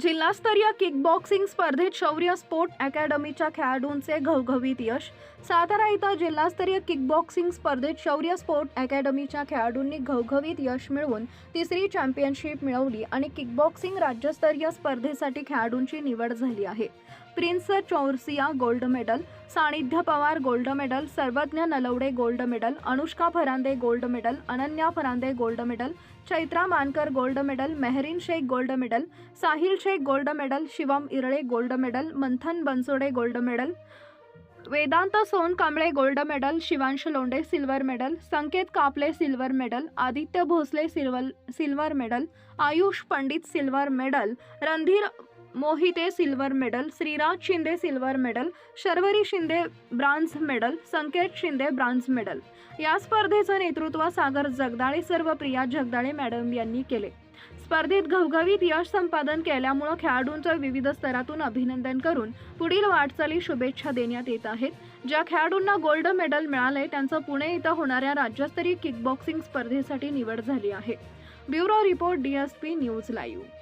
जिल्हास्तरीय किकबॉक्सिंग स्पर्धेत शौर्य स्पोर्ट अकॅडमीच्या खेळाडूंचे घवघवीत यश. सातारा इथं जिल्हास्तरीय किकबॉक्सिंग स्पर्धेत शौर्य स्पोर्ट अकॅडमीच्या खेळाडूंनी घवघवीत यश मिळवून तिसरी चॅम्पियनशिप मिळवली आणि किकबॉक्सिंग राज्यस्तरीय स्पर्धेसाठी खेळाडूंची निवड झाली आहे. प्रिन्स चौरसिया गोल्ड मेडल सानिध्य Pawar gold medal Sarvagya Nalawade gold medal Anushka Farande gold medal Ananya Farande gold medal Chaitra Mankar gold medal Mehreen Shaikh gold medal Sahil Shaikh gold medal Shivam Irale gold medal Manthan Bansode gold medal Vedant Son Kamble gold medal Shivansh Londhe silver medal Sanket Kaple silver medal Aditya Bhosale silver silver medal Ayush Pandit silver medal Randhir Mohite silver medal Shriraj Shinde silver medal Sharvari Shinde bronze medal Sanket Shinde bronze medal. या स्पर्धेचं नेतृत्व सागर जगदाळे सर्व Priya Jagdale madam यांनी केले. स्पर्धेत घवघवीत यश संपादन केल्यामुळं खेळाडूंचं विविध स्तरातून अभिनंदन करून पुढील वाटचाली शुभेच्छा देण्यात येत आहेत. ज्या खेळाडूंना गोल्ड मेडल मिळालंय त्यांचं पुणे इथं होणाऱ्या राज्यस्तरीय किकबॉक्सिंग स्पर्धेसाठी निवड झाली आहे. Bureau report DSP news live.